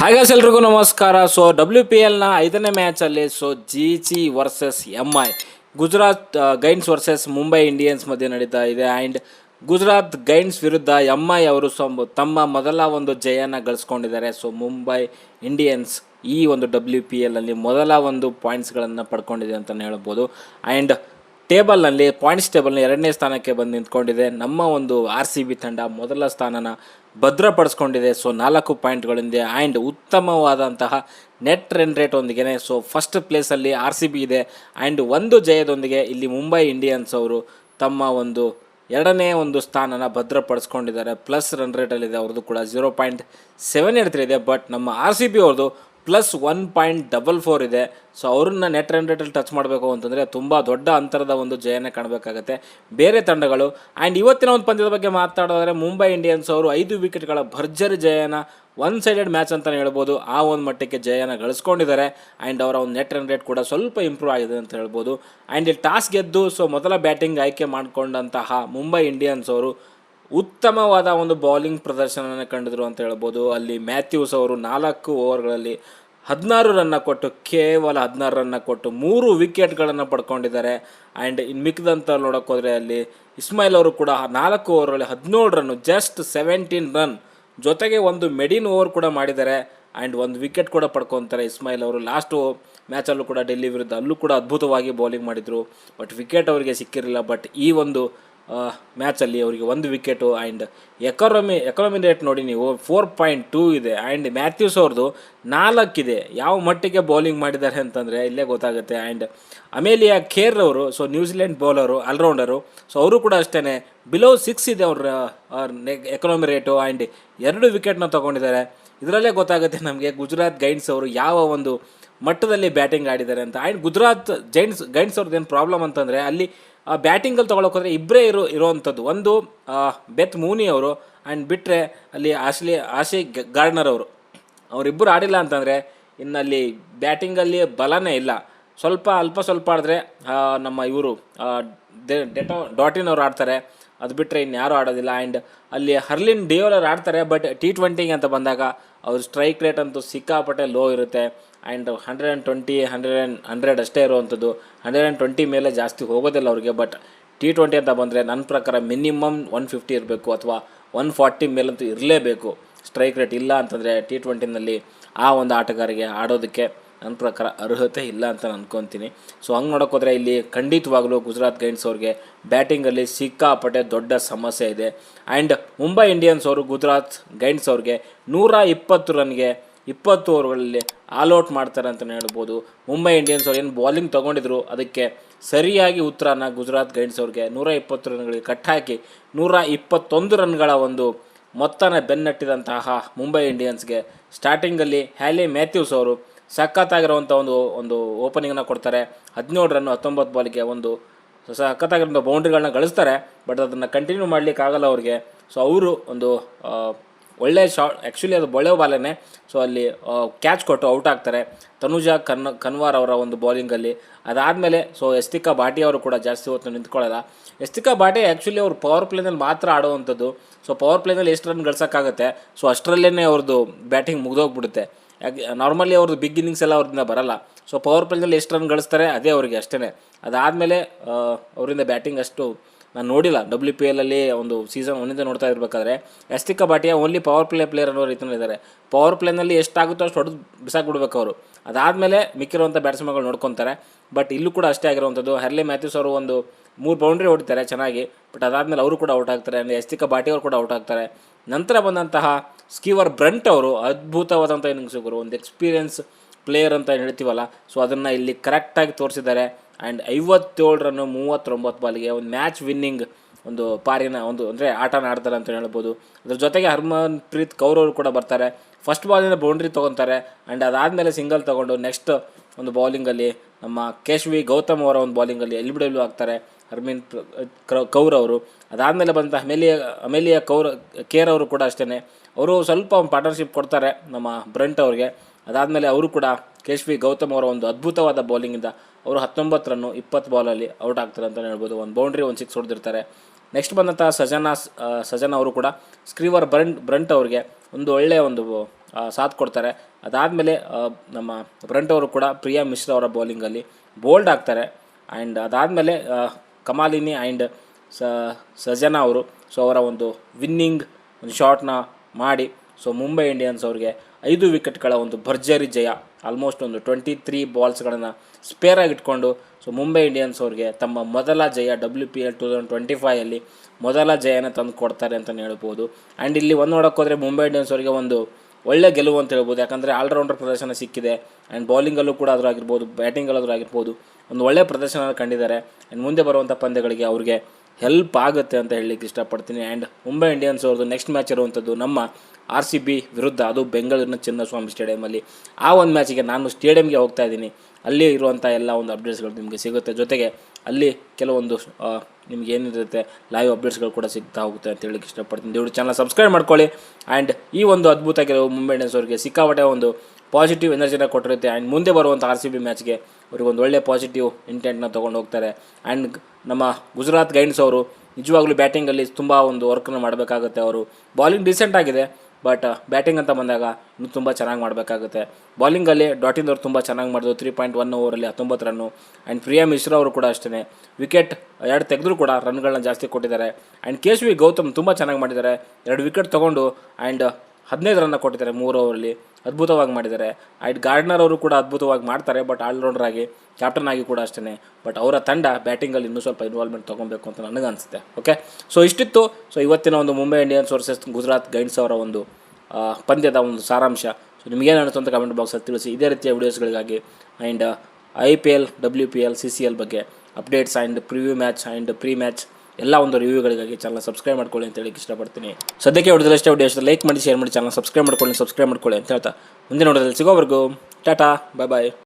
ಹಾಗಾಸ್ ಎಲ್ರಿಗೂ ನಮಸ್ಕಾರ. So W P ಎಲ್ನ ಐದನೇ ಮ್ಯಾಚಲ್ಲಿ so G G versus M I Gujarat Giants versus Mumbai Indians ಮಧ್ಯೆ ನಡೀತಾ ಇದೆ. ಆ್ಯಂಡ್ ಗುಜರಾತ್ ಗೈನ್ಸ್ ವಿರುದ್ಧ ಎಂ ಐ ಅವರು ಸೊ ತಮ್ಮ ಮೊದಲ ಒಂದು ಜಯನ ಗಳಿಸ್ಕೊಂಡಿದ್ದಾರೆ. ಸೊ ಮುಂಬೈ ಇಂಡಿಯನ್ಸ್ ಈ ಒಂದು ಡಬ್ಲ್ಯೂ ಪಿ ಎಲ್ನಲ್ಲಿ ಮೊದಲ ಒಂದು ಪಾಯಿಂಟ್ಸ್ಗಳನ್ನು ಪಡ್ಕೊಂಡಿದೆ ಅಂತಲೇ ಹೇಳ್ಬೋದು. ಆ್ಯಂಡ್ ಟೇಬಲ್ನಲ್ಲಿ ಪಾಯಿಂಟ್ಸ್ ಟೇಬಲ್ನ ಎರಡನೇ ಸ್ಥಾನಕ್ಕೆ ಬಂದು ನಿಂತ್ಕೊಂಡಿದೆ. ನಮ್ಮ ಒಂದು ಆರ್ ತಂಡ ಮೊದಲ ಸ್ಥಾನನ ಭದ್ರಪಡಿಸ್ಕೊಂಡಿದೆ. ಸೊ ನಾಲ್ಕು ಪಾಯಿಂಟ್ಗಳಿಂದ ಆ್ಯಂಡ್ ಉತ್ತಮವಾದಂತಹ ನೆಟ್ ರನ್ ರೇಟ್ ಒಂದಿಗೆ ಸೊ ಫಸ್ಟ್ ಪ್ಲೇಸಲ್ಲಿ ಆರ್ ಸಿ ಬಿ ಇದೆ. ಆ್ಯಂಡ್ ಒಂದು ಜಯದೊಂದಿಗೆ ಇಲ್ಲಿ ಮುಂಬೈ ಇಂಡಿಯನ್ಸ್ ಅವರು ತಮ್ಮ ಒಂದು ಎರಡನೇ ಒಂದು ಸ್ಥಾನನ ಭದ್ರಪಡಿಸ್ಕೊಂಡಿದ್ದಾರೆ. ಪ್ಲಸ್ ರನ್ ರೇಟಲ್ಲಿದೆ ಅವ್ರದ್ದು ಕೂಡ ಜೀರೋ ಪಾಯಿಂಟ್ ಸೆವೆನ್ ಏಟ್ ಇದೆ ಬಟ್ ನಮ್ಮ ಆರ್ ಸಿ ಬಿ ಅವ್ರದ್ದು plus one point double four ಇದೆ. ಸೊ ಅವ್ರನ್ನ ನೆಟ್ ರನ್ ರೇಟಲ್ಲಿ ಟಚ್ ಮಾಡಬೇಕು ಅಂತಂದರೆ ತುಂಬ ದೊಡ್ಡ ಅಂತರದ ಒಂದು ಜಯನೇ ಕಾಣಬೇಕಾಗತ್ತೆ. ಬೇರೆ ತಂಡಗಳು ಆ್ಯಂಡ್ ಇವತ್ತಿನ ಒಂದು ಪಂದ್ಯದ ಬಗ್ಗೆ ಮಾತಾಡೋದಾದ್ರೆ ಮುಂಬೈ ಇಂಡಿಯನ್ಸ್ ಅವರು ಐದು ವಿಕೆಟ್ಗಳ ಭರ್ಜರಿ ಜಯನ ಒನ್ ಸೈಡೆಡ್ ಮ್ಯಾಚ್ ಅಂತಲೇ ಹೇಳ್ಬೋದು. ಆ ಒಂದು ಮಟ್ಟಕ್ಕೆ ಜಯನ ಗಳಿಸ್ಕೊಂಡಿದ್ದಾರೆ. ಆ್ಯಂಡ್ ಅವರ ಒಂದು ನೆಟ್ ರನ್ ರೇಟ್ ಕೂಡ ಸ್ವಲ್ಪ ಇಂಪ್ರೂವ್ ಆಗಿದೆ ಅಂತ ಹೇಳ್ಬೋದು. ಆ್ಯಂಡ್ ಇಲ್ಲಿ ಟಾಸ್ ಗೆದ್ದು ಸೊ ಮೊದಲ ಬ್ಯಾಟಿಂಗ್ ಆಯ್ಕೆ ಮಾಡಿಕೊಂಡಂತಹ ಮುಂಬೈ ಇಂಡಿಯನ್ಸ್ ಅವರು ಉತ್ತಮವಾದ ಒಂದು ಬೌಲಿಂಗ್ ಪ್ರದರ್ಶನವನ್ನು ಕಂಡಿದ್ರು ಅಂತ ಹೇಳ್ಬೋದು. ಅಲ್ಲಿ ಮ್ಯಾಥ್ಯೂಸ್ ಅವರು ನಾಲ್ಕು ಓವರ್ಗಳಲ್ಲಿ ಹದಿನಾರು ರನ್ನ ಕೊಟ್ಟು, ಕೇವಲ ಹದಿನಾರು ರನ್ನ ಕೊಟ್ಟು ಮೂರು ವಿಕೆಟ್ಗಳನ್ನು ಪಡ್ಕೊಂಡಿದ್ದಾರೆ. ಆ್ಯಂಡ್ ಇನ್ನು ಮಿಕ್ಕಿದಂತ ನೋಡೋಕೆ ಹೋದರೆ ಅಲ್ಲಿ ಇಸ್ಮಾಯಿಲ್ ಅವರು ಕೂಡ ನಾಲ್ಕು ಓವರಲ್ಲಿ ಹದಿನೇಳು ರನ್ನು, ಜಸ್ಟ್ ಸೆವೆಂಟೀನ್ ರನ್ ಜೊತೆಗೆ ಒಂದು ಮೆಡಿನ್ ಓವರ್ ಕೂಡ ಮಾಡಿದ್ದಾರೆ. ಆ್ಯಂಡ್ ಒಂದು ವಿಕೆಟ್ ಕೂಡ ಪಡ್ಕೊತಾರೆ ಇಸ್ಮಾಯಿಲ್ ಅವರು. ಲಾಸ್ಟು ಮ್ಯಾಚಲ್ಲೂ ಕೂಡ ಡೆಲ್ಲಿ ವಿರುದ್ಧ ಅಲ್ಲೂ ಕೂಡ ಅದ್ಭುತವಾಗಿ ಬೌಲಿಂಗ್ ಮಾಡಿದರು. ಬಟ್ ವಿಕೆಟ್ ಅವರಿಗೆ ಸಿಕ್ಕಿರಲಿಲ್ಲ. ಬಟ್ ಈ ಒಂದು ಮ್ಯಾಚಲ್ಲಿ ಅವರಿಗೆ ಒಂದು wicket and economy economy rate ನೋಡಿ ನೀವು ಫೋರ್ ಪಾಯಿಂಟ್ ಟೂ ಇದೆ. ಆ್ಯಂಡ್ ಮ್ಯಾಥ್ಯೂಸ್ ಅವ್ರದ್ದು ನಾಲ್ಕಿದೆ. ಯಾವ ಮಟ್ಟಿಗೆ ಬೌಲಿಂಗ್ ಮಾಡಿದ್ದಾರೆ ಅಂತಂದರೆ ಇಲ್ಲೇ ಗೊತ್ತಾಗುತ್ತೆ. ಆ್ಯಂಡ್ ಅಮೇಲಿಯಾ ಖೇರ್ ಅವರು so New Zealand bowler allrounder so ಅವರು ಕೂಡ ಅಷ್ಟೇ ಬಿಲೋ ಸಿಕ್ಸ್ ಇದೆ ಅವ್ರ ಎಕಾನಮಿ ರೇಟು ಆ್ಯಂಡ್ ಎರಡು ವಿಕೆಟ್ನ ತೊಗೊಂಡಿದ್ದಾರೆ. ಇದರಲ್ಲೇ ಗೊತ್ತಾಗುತ್ತೆ ನಮಗೆ ಗುಜರಾತ್ ಗೈನ್ಸ್ ಅವರು ಯಾವ ಒಂದು ಮಟ್ಟದಲ್ಲಿ ಬ್ಯಾಟಿಂಗ್ ಆಡಿದ್ದಾರೆ ಅಂತ. ಆ್ಯಂಡ್ ಗುಜರಾತ್ ಜೈನ್ಸ್ ಗೈನ್ಸ್ ಅವ್ರದ್ದು ಏನು ಪ್ರಾಬ್ಲಮ್ ಅಂತಂದರೆ ಅಲ್ಲಿ ಬ್ಯಾಟಿಂಗಲ್ಲಿ ತೊಗೊಳಕ್ಕೆ ಹೋದರೆ ಇಬ್ಬರೇ ಇರೋ, ಇರೋವಂಥದ್ದು. ಒಂದು ಬೆತ್ ಮೂನಿ ಅವರು ಆ್ಯಂಡ್ ಬಿಟ್ಟರೆ ಅಲ್ಲಿ ಆಶ್ಲಿ ಆಶಿ ಗಾರ್ಡ್ನರ್ ಅವರು. ಅವರಿಬ್ಬರು ಆಡಿಲ್ಲ ಅಂತಂದರೆ ಇನ್ನಲ್ಲಿ ಬ್ಯಾಟಿಂಗಲ್ಲಿ ಬಲನೇ ಇಲ್ಲ. ಸ್ವಲ್ಪ, ಅಲ್ಪ ಸ್ವಲ್ಪ ಆಡಿದ್ರೆ ನಮ್ಮ ಇವರು ಡೆಟೋ ಡಾಟಿನ್ ಅವ್ರು ಆಡ್ತಾರೆ. ಅದು ಬಿಟ್ಟರೆ ಇನ್ಯಾರೂ ಆಡೋದಿಲ್ಲ. ಆ್ಯಂಡ್ ಅಲ್ಲಿ ಹರ್ಲಿನ್ ಡಿಯೋಲರ್ ಆಡ್ತಾರೆ ಬಟ್ ಟಿ ಟ್ವೆಂಟಿಗೆ ಅಂತ ಬಂದಾಗ ಅವ್ರ ಸ್ಟ್ರೈಕ್ ರೇಟ್ ಅಂತೂ ಸಿಕ್ಕಾಪಟ್ಟೆ ಲೋ ಇರುತ್ತೆ. And hundred and twenty hundred and hundred ಅಷ್ಟೇ ಇರುವಂಥದ್ದು. ಹಂಡ್ರೆಡ್ ಆ್ಯಂಡ್ ಟ್ವೆಂಟಿ ಮೇಲೆ ಜಾಸ್ತಿ ಹೋಗೋದಿಲ್ಲ ಅವ್ರಿಗೆ ಬಟ್ ಟಿ ಟ್ವೆಂಟಿ ಅಂತ ಬಂದರೆ ನನ್ನ ಪ್ರಕಾರ ಮಿನಿಮಮ್ ಒನ್ ಫಿಫ್ಟಿ ಇರಬೇಕು ಅಥವಾ ಒನ್ ಫಾರ್ಟಿ ಮೇಲಂತೂ ಇರಲೇಬೇಕು. ಸ್ಟ್ರೈಕ್ ರೇಟ್ ಇಲ್ಲ ಅಂತಂದರೆ ಟಿ ಟ್ವೆಂಟಿನಲ್ಲಿ ಆ ಒಂದು ಆಟಗಾರಿಗೆ ಆಡೋದಕ್ಕೆ. ನನ್ನ ಪ್ರಕಾರ ಅರ್ಹತೆ ಇಲ್ಲ ಅಂತ ನಾನು ಅನ್ಕೊತೀನಿ. ಸೊ ಹಂಗೆ ನೋಡೋಕೋದ್ರೆ ಇಲ್ಲಿ ಖಂಡಿತವಾಗಲೂ ಗುಜರಾತ್ ಗೈನ್ಸ್ ಅವ್ರಿಗೆ ಬ್ಯಾಟಿಂಗಲ್ಲಿ ಸಿಕ್ಕಾಪಟ್ಟೆ ದೊಡ್ಡ ಸಮಸ್ಯೆ ಇದೆ. ಆ್ಯಂಡ್ ಮುಂಬೈ ಇಂಡಿಯನ್ಸ್ ಅವರು ಗುಜರಾತ್ ಗೈನ್ಸ್ ಅವ್ರಿಗೆ ನೂರ ಇಪ್ಪತ್ತು ರನ್ಗೆ ಇಪ್ಪತ್ತು ಓವರ್ಗಳಲ್ಲಿ ಆಲ್ಔಟ್ ಮಾಡ್ತಾರೆ ಅಂತಲೇ ಹೇಳ್ಬೋದು. ಮುಂಬೈ ಇಂಡಿಯನ್ಸ್ ಅವ್ರು ಏನು ಬೌಲಿಂಗ್ ತೊಗೊಂಡಿದ್ರು ಅದಕ್ಕೆ ಸರಿಯಾಗಿ ಉತ್ತರನ ಗುಜರಾತ್ ಗೈನ್ಸ್ ಅವ್ರಿಗೆ ನೂರ ಇಪ್ಪತ್ತು ರನ್ಗಳಿಗೆ ಕಟ್ಟಾಕಿ ನೂರ ಇಪ್ಪತ್ತೊಂದು ರನ್ಗಳ ಒಂದು ಮೊತ್ತನ ಬೆನ್ನಟ್ಟಿದಂತಹ ಮುಂಬೈ ಇಂಡಿಯನ್ಸ್ಗೆ ಸ್ಟಾರ್ಟಿಂಗಲ್ಲಿ ಹ್ಯಾಲಿ ಮ್ಯಾಥ್ಯೂಸ್ ಅವರು ಸಖತ್ತಾಗಿರುವಂಥ ಒಂದು ಒಂದು ಓಪನಿಂಗನ್ನು ಕೊಡ್ತಾರೆ. ಹದಿನೇಳು ರನ್ನು ಹತ್ತೊಂಬತ್ತು ಬಾಲಿಗೆ ಒಂದು ಸಖತ್ತಾಗಿರುವಂಥ ಬೌಂಡ್ರಿಗಳನ್ನ ಗಳಿಸ್ತಾರೆ ಬಟ್ ಅದನ್ನು ಕಂಟಿನ್ಯೂ ಮಾಡಲಿಕ್ಕೆ ಆಗಲ್ಲ ಅವ್ರಿಗೆ. ಸೊ ಅವರು ಒಂದು ಒಳ್ಳೆ ಶಾಟ್ ಆ್ಯಕ್ಚುಲಿ ಅದು ಒಳ್ಳೆ ಬಾಲೇ ಸೊ ಅಲ್ಲಿ ಕ್ಯಾಚ್ ಕೊಟ್ಟು ಔಟ್ ಆಗ್ತಾರೆ. ತನುಜಾ ಕನ್, ಕನ್ವಾರ್ ಅವರ ಒಂದು ಬೌಲಿಂಗಲ್ಲಿ ಅದಾದಮೇಲೆ ಸೊ ಎಸ್ತಿಕಾ ಭಾಟಿ ಅವರು ಕೂಡ ಜಾಸ್ತಿ ಹೊತ್ತು ನಿಂತ್ಕೊಳ್ಳಲ್ಲ. ಎಸ್ತಿಕಾ ಭಾಟಿ ಆ್ಯಕ್ಚುಲಿ ಅವರು ಪವರ್ ಪ್ಲೇನಲ್ಲಿ ಮಾತ್ರ ಆಡುವಂಥದ್ದು. ಸೊ ಪವರ್ ಪ್ಲೇನಲ್ಲಿ ಎಷ್ಟು ರನ್ ಗಳಿಸೋಕ್ಕಾಗುತ್ತೆ? ಸೊ ಅಷ್ಟರಲ್ಲೇ ಅವ್ರದ್ದು ಬ್ಯಾಟಿಂಗ್ ಮುಗಿದೋಗ್ಬಿಡುತ್ತೆ. ಯಾಕೆ ನಾರ್ಮಲಿ ಅವ್ರದ್ದು ಬಿಗ್ ಇನ್ನಿಂಗ್ಸ್ ಎಲ್ಲ ಅವ್ರದಿಂದ ಬರಲ್ಲ. ಸೊ ಪವರ್ ಪ್ಲೇನಲ್ಲಿ ಎಷ್ಟು ರನ್ ಗಳಿಸ್ತಾರೆ, ಅದೇ ಅವರಿಗೆ ಅಷ್ಟೇ ಅದಾದಮೇಲೆ ಅವರಿಂದ ಬ್ಯಾಟಿಂಗ್ ಅಷ್ಟು ನಾನು ನೋಡಿಲ್ಲ. ಡಬ್ಲ್ಯೂ ಪಿ ಎಲ್ಲಲ್ಲಿ ಒಂದು ಸೀಸನ್ ಒಂದಿಂದ ನೋಡ್ತಾ ಇರಬೇಕಾದ್ರೆ, Yastika Bhatia only power play player ಅನ್ನೋ ರೀತಿಯಲ್ಲಿ ಇದ್ದಾರೆ. ಪವರ್ ಪ್ಲೇನಲ್ಲಿ ಎಷ್ಟಾಗುತ್ತೋ ಅಷ್ಟು ಹೊಡೆದು ಬಿಸಾಕ್ಬಿಡ್ಬೇಕು ಅವರು. ಅದಾದಮೇಲೆ ಮಿಕ್ಕಿರುವಂಥ ಬ್ಯಾಟ್ಸ್ಮನ್ಗಳು ನೋಡ್ಕೊತಾರೆ. ಬಟ್ ಇಲ್ಲೂ ಕೂಡ ಅಷ್ಟೇ ಆಗಿರುವಂಥದ್ದು. ಹರ್ಲಿ ಮ್ಯಾಥ್ಯೂಸ್ ಅವರು ಒಂದು ಮೂರು ಬೌಂಡ್ರಿ ಹೊಡಿತಾರೆ ಚೆನ್ನಾಗಿ. ಬಟ್ ಅದಾದಮೇಲೆ ಅವರು ಕೂಡ ಔಟ್ ಆಗ್ತಾರೆ. ಅಂದರೆ ಎಸ್ತಿಕ ಬಾಟಿಯವರು ಕೂಡ ಔಟ್ ಆಗ್ತಾರೆ. ನಂತರ ಬಂದಂತಹ ಸ್ಕೀವರ್ ಬ್ರಂಟ್ ಅವರು ಅದ್ಭುತವಾದಂಥ ಇನ್ನಿಂಗ್ಸುಗರು ಒಂದು ಎಕ್ಸ್ಪೀರಿಯನ್ಸ್ ಪ್ಲೇಯರ್ ಅಂತ ಹೇಳ್ತೀವಲ್ಲ ಸೊ ಅದನ್ನು ಇಲ್ಲಿ ಕರೆಕ್ಟಾಗಿ ತೋರಿಸಿದ್ದಾರೆ. ಆ್ಯಂಡ್ ಐವತ್ತೇಳು ರನ್ನು ಮೂವತ್ತೊಂಬತ್ತು ಬಾಲಿಗೆ ಒಂದು ಮ್ಯಾಚ್ ವಿನ್ನಿಂಗ್ ಒಂದು ಪಾರಿನ, ಒಂದು ಅಂದರೆ ಆಟನ ಆಡ್ತಾರೆ ಅಂತ ಹೇಳ್ಬೋದು. ಅದ್ರ ಜೊತೆಗೆ ಹರ್ಮನ್ ಪ್ರೀತ್ ಕೌರ್ ಅವರು ಕೂಡ ಬರ್ತಾರೆ. ಫಸ್ಟ್ ಬಾಲಿನ ಬೌಂಡ್ರಿ ತೊಗೊತಾರೆ. ಆ್ಯಂಡ್ ಅದಾದಮೇಲೆ ಸಿಂಗಲ್ ತೊಗೊಂಡು ನೆಕ್ಸ್ಟ್ ಒಂದು ಬೌಲಿಂಗಲ್ಲಿ ನಮ್ಮ ಕೇಶ್ವಿ ಗೌತಮ್ ಅವರ ಒಂದು ಬೌಲಿಂಗಲ್ಲಿ ಎಲ್ ಬಿ ಡಬ್ಲ್ಯೂ ಆಗ್ತಾರೆ. ಹರ್ಮಿನ್ ಕೌರ್ ಅವರು. ಅದಾದಮೇಲೆ ಬಂದ ಅಮೇಲಿಯಾ ಅಮೇಲಿಯಾ ಕೌರ್, ಕೇರ್ ಅವರು ಕೂಡ ಅಷ್ಟೇ ಅವರು ಸ್ವಲ್ಪ ಒಂದು ಪಾರ್ಟ್ನರ್ಶಿಪ್ ಕೊಡ್ತಾರೆ ನಮ್ಮ ಬ್ರಂಟ್ ಅವ್ರಿಗೆ. ಅದಾದಮೇಲೆ ಅವರು ಕೂಡ ಕೇಶ್ವಿ ಗೌತಮ್ ಅವರ ಒಂದು ಅದ್ಭುತವಾದ ಬೌಲಿಂಗಿಂದ ಅವರು ಹತ್ತೊಂಬತ್ತು ರನ್ನು ಇಪ್ಪತ್ತು ಬಾಲಲ್ಲಿ ಔಟ್ ಆಗ್ತಾರೆ ಅಂತಲೇ ಹೇಳ್ಬೋದು. ಒಂದು ಬೌಂಡ್ರಿ ಒಂದು ಸಿಕ್ಸ್ ಹೊಡೆದಿರ್ತಾರೆ. ನೆಕ್ಸ್ಟ್ ಬಂದಂಥ ಸಜನಾ ಸಜನ ಅವರು ಕೂಡ ಸ್ಕ್ರೀವರ್ ಬ್ರಂಟ್ ಬ್ರಂಟ್ ಅವ್ರಿಗೆ ಒಂದು ಒಳ್ಳೆಯ ಒಂದು ಸಾಥ್ ಕೊಡ್ತಾರೆ. ಅದಾದಮೇಲೆ ನಮ್ಮ ಬ್ರಂಟ್ ಅವರು ಕೂಡ ಪ್ರಿಯಾ ಮಿಶ್ರಾ ಅವರ ಬೌಲಿಂಗಲ್ಲಿ ಬೋಲ್ಡ್ ಆಗ್ತಾರೆ. ಆ್ಯಂಡ್ ಅದಾದಮೇಲೆ ಕಮಾಲಿನಿ ಆ್ಯಂಡ್ ಸ, ಸಜನಾ ಅವರು. ಸೊ, ಅವರ ಒಂದು ವಿನ್ನಿಂಗ್, ಒಂದು ಶಾಟ್ನ ಮಾಡಿ, ಸೊ, ಮುಂಬೈ ಇಂಡಿಯನ್ಸ್ ಅವ್ರಿಗೆ ಐದು ವಿಕೆಟ್ಗಳ ಒಂದು ಭರ್ಜರಿ ಜಯ ಆಲ್ಮೋಸ್ಟ್ ಒಂದು ಟ್ವೆಂಟಿ ತ್ರೀ ಬಾಲ್ಸ್ಗಳನ್ನು ಸ್ಪೇರ್ ಇಟ್ಕೊಂಡು, ಸೊ, ಮುಂಬೈ ಇಂಡಿಯನ್ಸ್ ಅವ್ರಿಗೆ ತಮ್ಮ ಮೊದಲ ಜಯ W P L two thousand twenty ಫೈಯಲ್ಲಿ ಮೊದಲ ಜಯನ ತಂದು ಕೊಡ್ತಾರೆ ಅಂತಲೇ ಹೇಳ್ಬೋದು. ಆ್ಯಂಡ್ ಇಲ್ಲಿ ಒಂದು ನೋಡೋಕ್ಕೋದ್ರೆ ಮುಂಬೈ ಇಂಡಿಯನ್ಸ್ ಅವರಿಗೆ ಒಂದು ಒಳ್ಳೆ ಗೆಲುವು ಅಂತ ಹೇಳ್ಬೋದು. ಯಾಕಂದರೆ ಆಲ್ರೌಂಡರ್ ಪ್ರದರ್ಶನ ಸಿಕ್ಕಿದೆ. ಆ್ಯಂಡ್ ಬೌಲಿಂಗಲ್ಲೂ ಕೂಡ ಆದರೂ ಆಗಿರ್ಬೋದು ಬ್ಯಾಟಿಂಗಲ್ಲಾದರೂ ಆಗಿರ್ಬೋದು, ಒಂದು ಒಳ್ಳೆಯ ಪ್ರದರ್ಶನ ಕಂಡಿದ್ದಾರೆ. ಆ್ಯಂಡ್ ಮುಂದೆ ಬರುವಂಥ ಪಂದ್ಯಗಳಿಗೆ ಅವ್ರಿಗೆ ಹೆಲ್ಪ್ ಆಗುತ್ತೆ ಅಂತ ಹೇಳಲಿಕ್ಕೆ ಇಷ್ಟಪಡ್ತೀನಿ. ಆ್ಯಂಡ್ ಮುಂಬೈ ಇಂಡಿಯನ್ಸ್ ಅವ್ರದ್ದು ನೆಕ್ಸ್ಟ್ ಮ್ಯಾಚ್ ಇರುವಂಥದ್ದು ನಮ್ಮ ಆರ್ ಸಿ ಬಿ ವಿರುದ್ಧ, ಅದು ಬೆಂಗಳೂರಿನ ಚಿನ್ನಸ್ವಾಮಿ ಸ್ಟೇಡಿಯಮಲ್ಲಿ ಆ ಒಂದು ಮ್ಯಾಚಿಗೆ ನಾನು ಸ್ಟೇಡಿಯಂಗೆ ಹೋಗ್ತಾ ಇದ್ದೀನಿ. ಅಲ್ಲಿ ಇರುವಂಥ ಎಲ್ಲ ಒಂದು ಅಪ್ಡೇಟ್ಸ್ಗಳು ನಿಮಗೆ ಸಿಗುತ್ತೆ. ಜೊತೆಗೆ ಅಲ್ಲಿ ಕೆಲವೊಂದು ನಿಮ್ಗೆ ಏನಿರುತ್ತೆ ಲೈವ್ ಅಪ್ಡೇಟ್ಸ್ಗಳು ಕೂಡ ಸಿಗ್ತಾ ಹೋಗುತ್ತೆ ಅಂತ ಹೇಳಕ್ಕೆ ಇಷ್ಟಪಡ್ತೀನಿ. ದಯವಿಟ್ಟು ಚಾನಲ್ ಸಬ್ಸ್ಕ್ರೈಬ್ ಮಾಡ್ಕೊಳ್ಳಿ. ಆ್ಯಂಡ್ ಈ ಒಂದು ಅದ್ಭುತ ಕೆಲವು ಮುಂಬೈ ಇಂಡಿಯನ್ಸ್ ಅವರಿಗೆ ಸಿಕ್ಕಾಪಟ್ಟೆ ಒಂದು ಪಾಸಿಟಿವ್ ಎನರ್ಜಿನ ಕೊಟ್ಟಿರುತ್ತೆ. ಆ್ಯಂಡ್ ಮುಂದೆ ಬರುವಂಥ ಆರ್ ಸಿ ಬಿ ಮ್ಯಾಚ್ಗೆ ಅವ್ರಿಗೆ ಒಂದು ಒಳ್ಳೆ ಪಾಸಿಟಿವ್ ಇಂಟೆಂಟ್ನ ತೊಗೊಂಡು ಹೋಗ್ತಾರೆ. ಆ್ಯಂಡ್ ನಮ್ಮ ಗುಜರಾತ್ ಗೈಡ್ಸ್ ಅವರು ನಿಜವಾಗ್ಲೂ ಬ್ಯಾಟಿಂಗಲ್ಲಿ ತುಂಬ ಒಂದು ವರ್ಕನ್ನು ಮಾಡಬೇಕಾಗುತ್ತೆ ಅವರು. ಬಾಲಿಂಗ್ ಡಿಸೆಂಟ್ ಆಗಿದೆ. ಬಟ್ ಬ್ಯಾಟಿಂಗ್ ಅಂತ ಬಂದಾಗ ಇನ್ನೂ ತುಂಬ ಚೆನ್ನಾಗಿ ಮಾಡಬೇಕಾಗುತ್ತೆ. ಬಾಲಿಂಗಲ್ಲಿ ಡಾಟಿನ್ ಅವರು ತುಂಬ ಚೆನ್ನಾಗಿ ಮಾಡಿದ್ರು. ತ್ರೀ ಪಾಯಿಂಟ್ ಒನ್ ಓವರಲ್ಲಿ ಹತ್ತೊಂಬತ್ತು ರನ್ನು ಆ್ಯಂಡ್ ಪ್ರಿಯಾ ಮಿಶ್ರಾ ಅವರು ಕೂಡ ಅಷ್ಟೇ ವಿಕೆಟ್ ಎರಡು ತೆಗೆದ್ರು ಕೂಡ ರನ್ಗಳನ್ನ ಜಾಸ್ತಿ ಕೊಟ್ಟಿದ್ದಾರೆ. ಆ್ಯಂಡ್ ಕೆ ಗೌತಮ್ ತುಂಬ ಚೆನ್ನಾಗಿ ಮಾಡಿದ್ದಾರೆ. ಎರಡು ವಿಕೆಟ್ ತೊಗೊಂಡು ಆ್ಯಂಡ್ ಹದಿನೈದು ರನ್ನ ಕೊಟ್ಟಿದ್ದಾರೆ ಮೂರು ಓವರಲ್ಲಿ ಅದ್ಭುತವಾಗಿ ಮಾಡಿದ್ದಾರೆ. ಆ್ಯಂಡ್ ಗಾರ್ಡ್ನರ್ ಅವರು ಕೂಡ ಅದ್ಭುತವಾಗಿ ಮಾಡ್ತಾರೆ ಬಟ್ ಆಲ್ರೌಂಡರ್ ಆಗಿ. ಕ್ಯಾಪ್ಟನ್ ಆಗಿ ಕೂಡ ಅಷ್ಟೇ ಬಟ್ ಅವರ ತಂಡ ಬ್ಯಾಟಿಂಗಲ್ಲಿ ಇನ್ನೂ ಸ್ವಲ್ಪ ಇನ್ವಾಲ್ವ್ಮೆಂಟ್ ತೊಗೊಬೇಕು ಅಂತ ನನಗೆ ಅನಿಸುತ್ತೆ ಓಕೆ ಸೊ ಇಷ್ಟಿತ್ತು. ಸೊ ಇವತ್ತಿನ ಒಂದು Mumbai Indians versus Gujarat Giants ಅವರ ಒಂದು ಪಂದ್ಯದ ಒಂದು ಸಾರಾಂಶ. ಸೊ ನಿಮಗೇನು ಅನಿಸ್ತು ಅಂತ ಕಮೆಂಟ್ ಬಾಕ್ಸಲ್ಲಿ ತಿಳಿಸಿ. ಇದೇ ರೀತಿಯ ವೀಡಿಯೋಸ್ಗಳಿಗಾಗಿ and I P L W P L C C L ಬಗ್ಗೆ updates and preview match and pre match ಎಲ್ಲ ಒಂದು ರಿವ್ಯೂಗಳಿಗಾಗಿ ಚಾನಲ್ ಸಬ್ಸ್ಕ್ರೈಬ್ ಮಾಡ್ಕೊಳ್ಳಿ ಅಂತ ಹೇಳಿ ಇಷ್ಟಪಡ್ತೀನಿ. ಸದ್ಯಕ್ಕೆ ಹೊಡೆದ್ರೆ ಅಷ್ಟೇ ವಿಡಿಯೋಸ್ ಲೈಕ್ ಮಾಡಿ ಶೇರ್ ಮಾಡಿ ಚಾನಲ್ ಸಬ್ಸ್ಕ್ರೈಬ್ ಮಾಡ್ಕೊಳ್ಳಿ ಸಬ್ಸ್ಕ್ರೈಬ್ ಮಾಡ್ಕೊಳ್ಳಿ ಅಂತ ಹೇಳ್ತಾ ಮುಂದಿನ ನೋಡೋದ್ರಲ್ಲಿ ಸಿಗೋವರೆಗೂ. ಟಾಟಾ ಬಾಯ್ ಬಾಯ್